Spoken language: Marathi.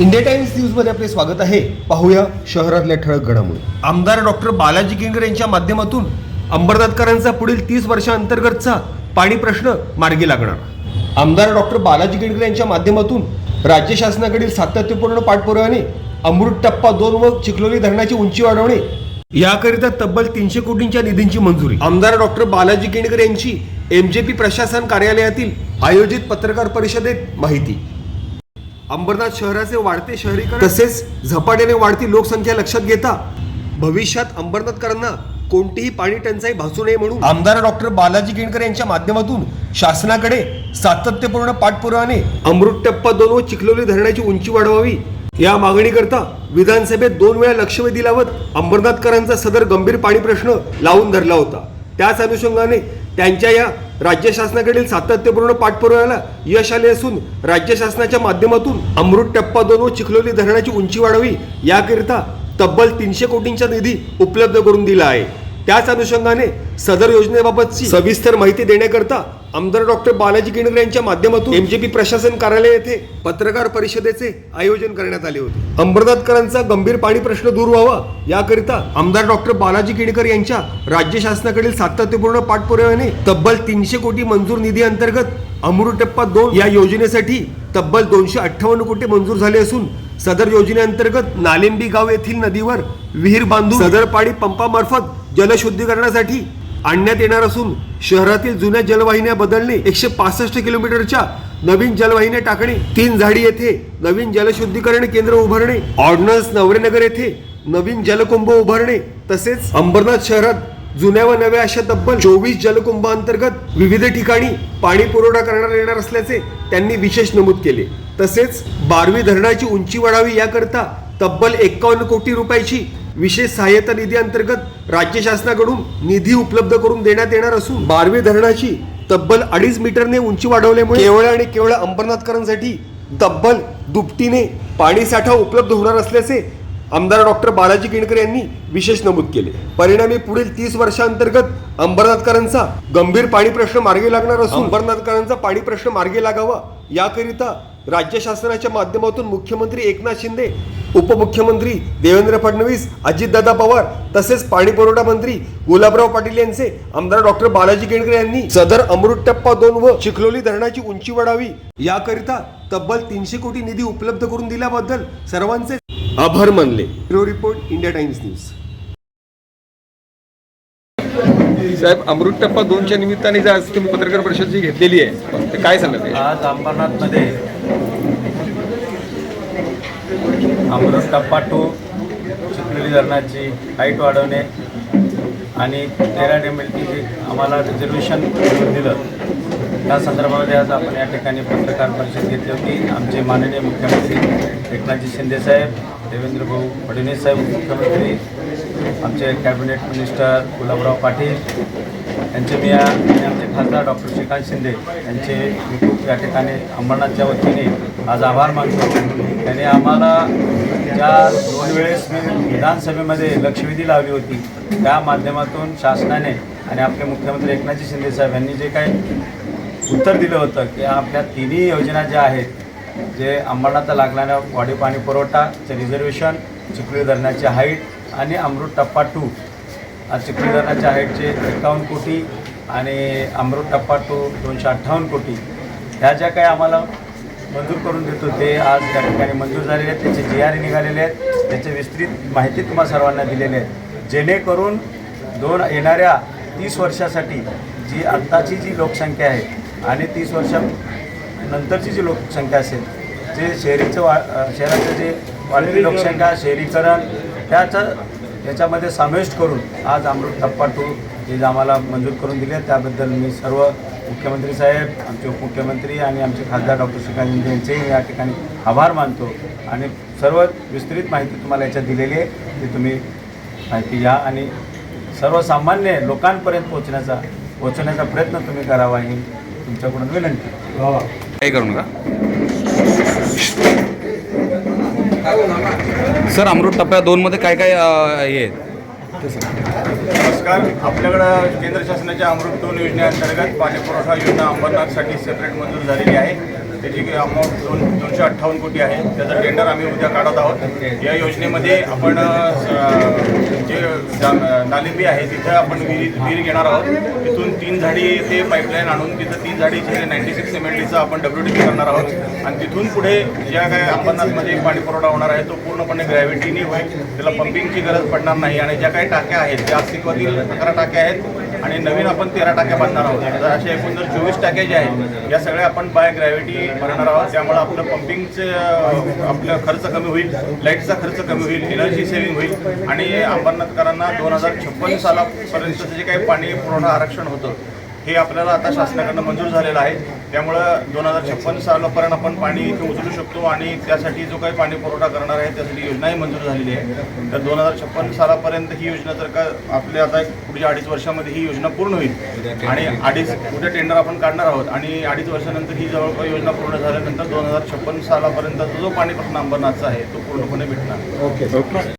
इंडिया टाइम्स न्यूजमध्ये आपले स्वागत आहे. पाहूया शहरातल्या ठळक घडामोडी. आमदार डॉक्टर बालाजी किंगर यांच्या माध्यमातून अंबरनाथकरांचा पुढील तीस वर्षांतर्गतचा पाणी प्रश्न मार्गी लागणार. आमदार डॉक्टर बालाजी किंडकर यांच्या माध्यमातून राज्य शासनाकडील सातत्यपूर्ण पाठपुराव्याने अमृत टप्पा दोन व चिखलोली धरणाची उंची वाढवणे याकरिता तब्बल तीनशे कोटींच्या निधींची मंजुरी. आमदार डॉक्टर बालाजी केंडकर यांची एमजेपी प्रशासन कार्यालयातील आयोजित पत्रकार परिषदेत माहिती. अंबरनाथ शहराचे वाढते शहरीकरण तसेच झपाट्याने वाढती लोकसंख्या लक्षात घेता भविष्यात अंबरनाथकरांना कोणतीही पाणी टंचाई भासू नये म्हणून आमदार डॉक्टर बालाजी केणकर यांच्या माध्यमातून शासनाकडे सातत्यपूर्ण पाठपुरावाने अमृत टप्पा दोन व चिखलोली धरणाची उंची वाढवावी या मागणीकरता विधानसभेत दोन वेळा लक्षवेधी लावत अंबरनाथकरांचा सदर गंभीर पाणी प्रश्न लावून धरला होता. त्याच अनुषंगाने त्यांच्या या राज्य शासनाकडील सातत्यपूर्ण पाठपुराव्याला यश आले असून राज्य शासनाच्या माध्यमातून अमृत टप्पा दोन व चिखलोली धरणाची उंची वाढावी याकरिता तब्बल तीनशे कोटींचा निधी उपलब्ध करून दिला आहे. त्याच अनुषंगाने सदर योजनेबाबतची सविस्तर माहिती देण्याकरता आमदार डॉक्टर बालाजी किणकर यांच्या माध्यमातून एमजेपी प्रशासन कार्यालय येथे पत्रकार परिषदेचे आयोजन करण्यात आले होते. अंबरनाथकरांचा गंभीर पाणी प्रश्न दूर व्हावा याकरिता आमदार डॉक्टर बालाजी किणकर यांच्या राज्य शासनाकडील सातत्यपूर्ण पाठपुराव्याने तब्बल तीनशे कोटी मंजूर निधी अंतर्गत अमृत टप्पा दोन या योजनेसाठी तब्बल दोनशे अठ्ठावन्न कोटी मंजूर झाले असून सदर योजनेअंतर्गत नालेंबी गाव येथील नदीवर विहीर बांधून सदर पाणी पंपामार्फत जलशुद्धीकरणासाठी आणण्यात येणार असून शहरातील जुन्या जलवाहिन्या बदलणे एकशे पासष्ट किलोमीटरच्या नवीन जलवाहिन्या टाकणे तीन झाडी येथे नवीन जलशुद्धीकरण केंद्र उभारणे ऑर्डनन्स नवरेनगर येथे नवीन जलकुंभ उभारणे तसेच अंबरनाथ शहरात जुन्या व नव्या अशा तब्बल चोवीस जलकुंभ अंतर्गत विविध ठिकाणी पाणी पुरवठा करण्यात येणार असल्याचे त्यांनी विशेष नमूद केले. तसेच बारवी धरणाची उंची वाढावी याकरता तब्बल एक्कावन्न कोटी रुपयाची विशेष सहाय्यता निधी अंतर्गत राज्य शासनाकडून निधी उपलब्ध करून देण्यात येणार असून बारवी धरणाची तब्बल अडीच मीटरने उंची वाढवल्यामुळे केवळ आणि केवळ अंबरनाथकरांसाठी तब्बल दुपटीने पाणी साठा उपलब्ध होणार असल्याचे आमदार डॉक्टर बालाजी किणकर यांनी विशेष नमूद केले. परिणामी पुढील तीस वर्षांतर्गत अंबरनाथकरांचा गंभीर पाणी प्रश्न मार्गी लागणार असून अंबरनाथकरांचा पाणी प्रश्न मार्गी लागावा याकरिता राज्य शासनाच्या माध्यमातून मुख्यमंत्री एकनाथ शिंदे उपमुख्यमंत्री देवेंद्र फडणवीस अजितदादा पवार तसेच पाणी पुरवठा मंत्री गुलाबराव पाटील यांचे आमदार डॉक्टर बालाजी केणकर यांनी सदर अमृत टप्पा दोन व चिखलोली धरणाची उंची वाढावी याकरिता तब्बल तीनशे कोटी निधी उपलब्ध करून दिल्याबद्दल सर्वांचे आभार मानले. Bureau report India Times news. साहेब अमृत टप्पा दोनच्या निमित्ताने जर आज तुम्ही पत्रकार परिषद जी घेतलेली आहे काय सांगत आहे? आज अंबरनाथमध्ये अमृत टप्पा टू चिखलोली धरणाची हाईट वाढवणे आणि तेरा एम जे आम्हाला रिझर्वेशन दिलं त्या संदर्भामध्ये आज आपण या ठिकाणी पत्रकार परिषद घेतली होती. आमचे माननीय मुख्यमंत्री एकनाथजी शिंदेसाहेब देवेंद्र भाऊ फडणवीस साहेब मुख्यमंत्री आमचे कॅबिनेट मिनिस्टर गुलाबराव पाटील यांचे मी या- आणि आमचे खासदार डॉक्टर श्रीकांत शिंदे यांचे मी खूप या ठिकाणी अंबरनाथच्या वतीने आज आभार मानतो. त्यांनी आम्हाला ज्या दोन वेळेस मी विधानसभेमध्ये लक्षवेधी लावली होती. त्या माध्यमातून शासनाने आणि आपले मुख्यमंत्री एकनाथजी शिंदे साहेब यांनी जे काही उत्तर दिलं होतं की आपल्या तिन्ही योजना ज्या आहेत जे अंबरनाथला लागणाऱ्या वाढीव पाणी पुरवठाचे रिझर्वेशन चिखली धरणाची हाईट आणि अमृत टप्पा टू चिखली धरणाच्या हाईटचे एकावन्न कोटी आणि अमृत टप्पा टू दोनशे अठ्ठावन्न कोटी. ह्या ज्या काही आम्हाला मंजूर करून देतो. ते आज त्या ठिकाणी मंजूर झालेले आहेत. त्याचे जी आर निघालेले आहेत. त्याचे विस्तृत माहिती तुम्हाला सर्वांना दिलेली आहे. जेणेकरून दोन येणाऱ्या तीस वर्षासाठी जी आत्ताची जी लोकसंख्या आहे आणि तीस वर्षानंतरची जी लोकसंख्या असेल जे शहरीचं वा शहराचं जे वाढती लोकसंख्या शहरीकरण त्याचं याच्यामध्ये समाविष्ट करून आज अमृत टप्पा टू हे जे आम्हाला मंजूर करून दिले त्याबद्दल मी सर्व मुख्यमंत्री साहेब आमचे उपमुख्यमंत्री आणि आमचे खासदार डॉक्टर श्रीकांत शिंदे यांचेही या ठिकाणी आभार मानतो. आणि सर्व विस्तृत माहिती तुम्हाला याच्यात दिलेली आहे ती तुम्ही माहिती घ्या आणि सर्वसामान्य लोकांपर्यंत पोहोचण्याचा पोहोचण्याचा प्रयत्न तुम्ही करावा ही तुमच्याकडून विनंती. काय करू नका. सर अमृत टप्प्या दोनमध्ये काय काय हे आहेत? नमस्कार. आपल्याकडं केंद्र शासनाच्या अमृत दोन योजनेअंतर्गत पाणी पुरवठा योजना अंबरनाथसाठी सेपरेट मंजूर झालेली आहे. त्याची अमाऊंट दोन दोनशे अठ्ठावन्न कोटी आहे. त्याचं टेंडर आम्ही उद्या काढत आहोत. या योजनेमध्ये आपण जे नालिंबी आहे तिथं आपण विहीर विहीर घेणार आहोत. तिथून तीन झाडी ते पाईपलाईन आणून तिथं तीन झाडीचे नाईन्टी सिक्स एम एल डीचं आपण डब्ल्यू डी करणार आहोत. आणि तिथून पुढे ज्या काय अंबरनाथमध्ये पाणी पुरवठा होणार आहे तो पूर्णपणे ग्रॅव्हिटीने होईल. त्याला पंपिंगची गरज पडणार नाही. आणि ज्या काही टाक्या आहेत त्या अस्तित्वातील अकरा टाक्या आहेत आणि नवीन आपण तेरा टाक्या बांधणार आहोत. तर अशा एकूण जर चोवीस टाक्या ज्या आहेत या सगळ्या आपण बाय ग्रॅव्हिटी भरणार आहोत. त्यामुळे आपलं पंपिंगचं आपलं खर्च कमी होईल लाईटचा खर्च कमी होईल एनर्जी सेव्हिंग होईल. आणि अंबरनाथकरांना दोन हजार छप्पन्न सालापर्यंतचं जे काही पाणी पुरवठा आरक्षण होतं हे आपल्याला आता शासनाकडनं मंजूर झालेलं आहे. त्यामुळं दोन हजार छप्पन सालापर्यंत आपण पाणी इथे उचलू शकतो आणि त्यासाठी जो काही पाणी पुरवठा करणार आहे त्यासाठी योजनाही मंजूर झालेली आहे. तर दोन हजार छप्पन सालापर्यंत ही योजना जर का आपल्या आता पुढच्या अडीच वर्षामध्ये ही योजना पूर्ण होईल आणि अडीच उद्या टेंडर आपण काढणार आहोत आणि अडीच वर्षानंतर ही जवळपास योजना पूर्ण झाल्यानंतर दोन हजार छप्पन सालापर्यंतचा जो पाणी प्रश्न अंबरनाथचा आहे तो पूर्णपणे भेटणार. ओके.